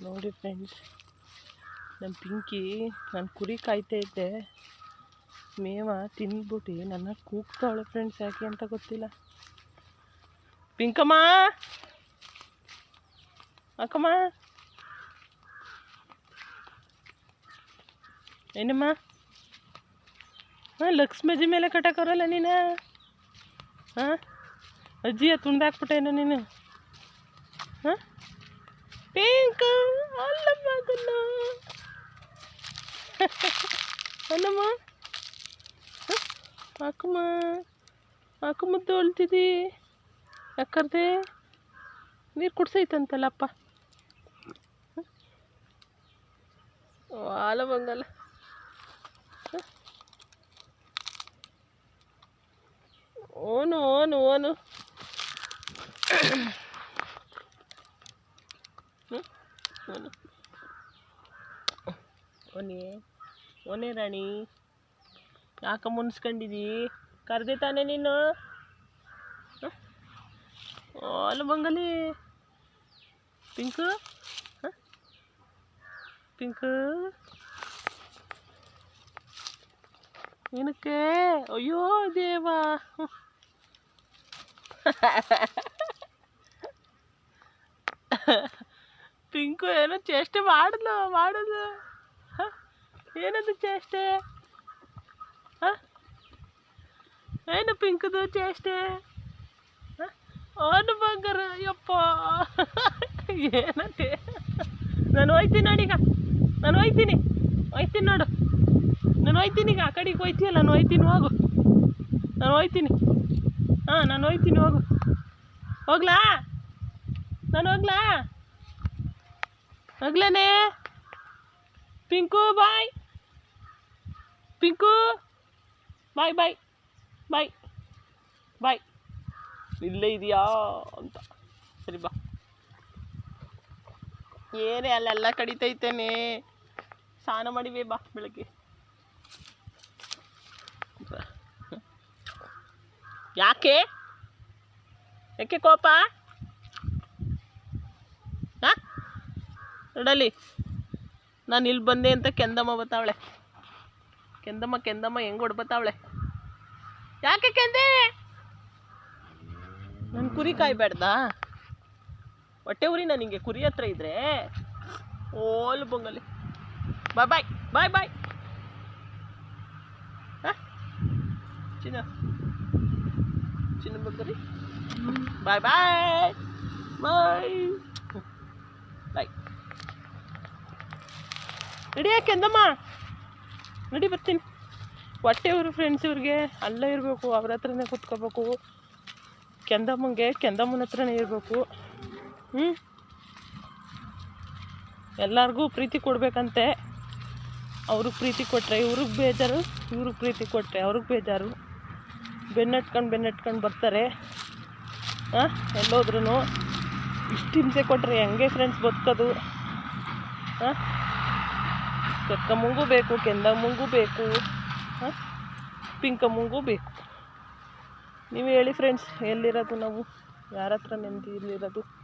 ನೋಡಿ ಫ್ರೆಂಡ್ಸ್ ನಮ್ಮ ಪಿಂಕಿ, ನಾನು ಕುರಿ ಕಾಯ್ತಾ ಇದ್ದೆ. ಮೇವ ತಿಂದ್ಬಿಟ್ಟು ನನ್ನ ಕೂಗ್ತಾವಳೆ ಫ್ರೆಂಡ್ಸ್ ಯಾಕೆ ಅಂತ ಗೊತ್ತಿಲ್ಲ. ಪಿಂಕಮ್ಮ! ಅಕ್ಕಮ್ಮ! ಏನಮ್ಮ? ಹಾಂ ಲಕ್ಷ್ಮಜ್ಜಿ ಮೇಲೆ ಕಟ್ಟಕ್ಕವರಲ್ಲ ನೀನು? ಹಾಂ? ಅಜ್ಜಿಯ ತುಂಡಾಕ್ಬಿಟ್ಟೇನು ನೀನು? ಹಾಂ? ಪಿಂಕ್ ಅಲ್ಲ ಮಗನ ಅಲ್ಲಮ್ಮ ಹಾಕಮ್ಮ ಹಾಕು ಮುದ್ದು ಅಳ್ತಿದ್ದಿ ಯಾಕರ್ದೆ ನೀರು ಕುಡ್ಸೈತಂತಲ್ಲಪ್ಪ ಹಾಲ ಬಂಗಲ್ಲ ಓನು ಓನು ಓನು ಹ್ಮ್? ಓನು ಓನೇ ಓನೇ ರಾಣಿ ಯಾಕ ಮುನ್ಸ್ಕೊಂಡಿದಿ ಕರ್ದೆ ತಾನೆ ನೀನು ಹ? ಹಾಲು ಬಂಗಲಿ ಪಿಂಕು ಹ? ಪಿಂಕು ಏನಕ್ಕೆ ಅಯ್ಯೋ ದೇವಾ ಪಿಂಕು ಏನೋ ಚೇಷ್ಟೆ ಮಾಡಿದ್ಲು ಹ? ಏನದು ಚೇಷ್ಟೆ? ಹ? ಏನು ಪಿಂಕದು ಚೇಷ್ಟೆ? ಅವನು ಬಂಗಾರ, ಯಪ್ಪ. ಏನಂತೆ? ನಾನು ಹೋಯ್ತೀನಿ ನೋಡೀಗ ನಾನು ಹೋಯ್ತೀನಿ. ಹೋಯ್ತೀನಿ ನೋಡು. ನಾನು ಹೋಯ್ತೀನಿ ಈಗ. ಆ ಕಡೆಗೆ ಹೋಯ್ತೀಯಲ್ಲ ನಾನು ಹೋಯ್ತೀನಿ, ಹೋಗು. ನಾನು ಹೋಯ್ತೀನಿ. ಹಾಂ, ನಾನು ಹೋಯ್ತೀನಿ, ಹೋಗು. ಹೋಗ್ಲಾ? ನಾನು ಹೋಗ್ಲಾ? ಹೋಗ್ಲೇನೆ Pinku, bye. Pinku. Bye bye. Bye. Bye. ಇಲ್ಲೇ ಇದೆಯಾ ಅಂತ. ಸರಿ ಬಾ. ಏನೇ ಅಲ್ಲೆಲ್ಲ ಕಡಿತೈತೇನೆ ಸ್ನಾನ ಮಾಡಿವೆ, ಬಾ ಬೆಳಗ್ಗೆ. ಯಾಕೆ? ಯಾಕೆ ಕೋಪ ಹಾ ನೋಡಲಿ. ನಾನು ಇಲ್ಲಿ ಬಂದೆ ಅಂತ ಕೆಂದಮ್ಮ ಬತ್ತಾವಳೆ. ಕೆಂದಮ್ಮ ಕೆಂದಮ್ಮ ಹೆಂಗ್ ಹೊಡ್ಬತ್ತಾವಳೆ ಯಾಕೆ ಕೆಂದೆ? ನನ್ನ ಕುರಿ ಕಾಯ್ಬೇಡ್ದಾ ಹೊಟ್ಟೆ ಉರಿ ನನಗೆ ಕುರಿ ಹತ್ರ ಇದ್ರೆ. ಓಲ್ ಬೊಂಗಲಿ ಬಾಯ್ ಬಾಯ್ ಬಾಯ್ ಬಾಯ್. ಚಿನ್ನ. ಚಿನ್ನ ಬಗ್ಗರಿ ಬಾಯ್ ಬಾಯ್. ಬಾಯ್. ಬಾಯ್. ನಡಿ ಕೆಂದಮ್ಮ ನಡಿ ಬರ್ತೀನಿ. ಹೊಟ್ಟೆ ಇವರು ಫ್ರೆಂಡ್ಸ್ ಇವ್ರಿಗೆ, ಅಲ್ಲೇ ಇರಬೇಕು, ಅವ್ರ ಹತ್ರನೇ ಕುತ್ಕೋಬೇಕು. ಕೆಂದಮ್ಮಂಗೆ ಕೆಂದಮ್ಮನ ಹತ್ರನೇ ಇರಬೇಕು. ಹ್ಞೂ ಎಲ್ಲರಿಗೂ ಪ್ರೀತಿ ಕೊಡಬೇಕಂತೆ. ಅವ್ರಿಗೆ ಪ್ರೀತಿ ಕೊಟ್ಟರೆ ಇವ್ರಿಗೆ ಬೇಜಾರು, ಇವ್ರಿಗೆ ಪ್ರೀತಿ ಕೊಟ್ಟರೆ ಅವ್ರಿಗೆ ಬೇಜಾರು. ಬೆನ್ನಟ್ಕೊಂಡು ಬೆನ್ನಟ್ಕೊಂಡು ಬರ್ತಾರೆ. ಹಾಂ ಎಲ್ಲೋದ್ರೂ ಇಷ್ಟು ಹಿಂಸೆ ಕೊಟ್ಟರೆ ಹೆಂಗೆ ಫ್ರೆಂಡ್ಸ್ ಬದುಕೋದು? ಹಾಂ ಕಕ್ಕಮ್ಮಂಗೂ ಬೇಕು, ಕೆಂದ ಮುಂಗು ಬೇಕು, ಹಾಂ? ಮುಂಗು ಬೇಕು. ನೀವು ಹೇಳಿ ಫ್ರೆಂಡ್ಸ್ ಎಲ್ಲಿರೋದು ನಾವು? ಯಾರ ಹತ್ರ ನೆಮ್ಮದಿ ಇಲ್ಲಿರೋದು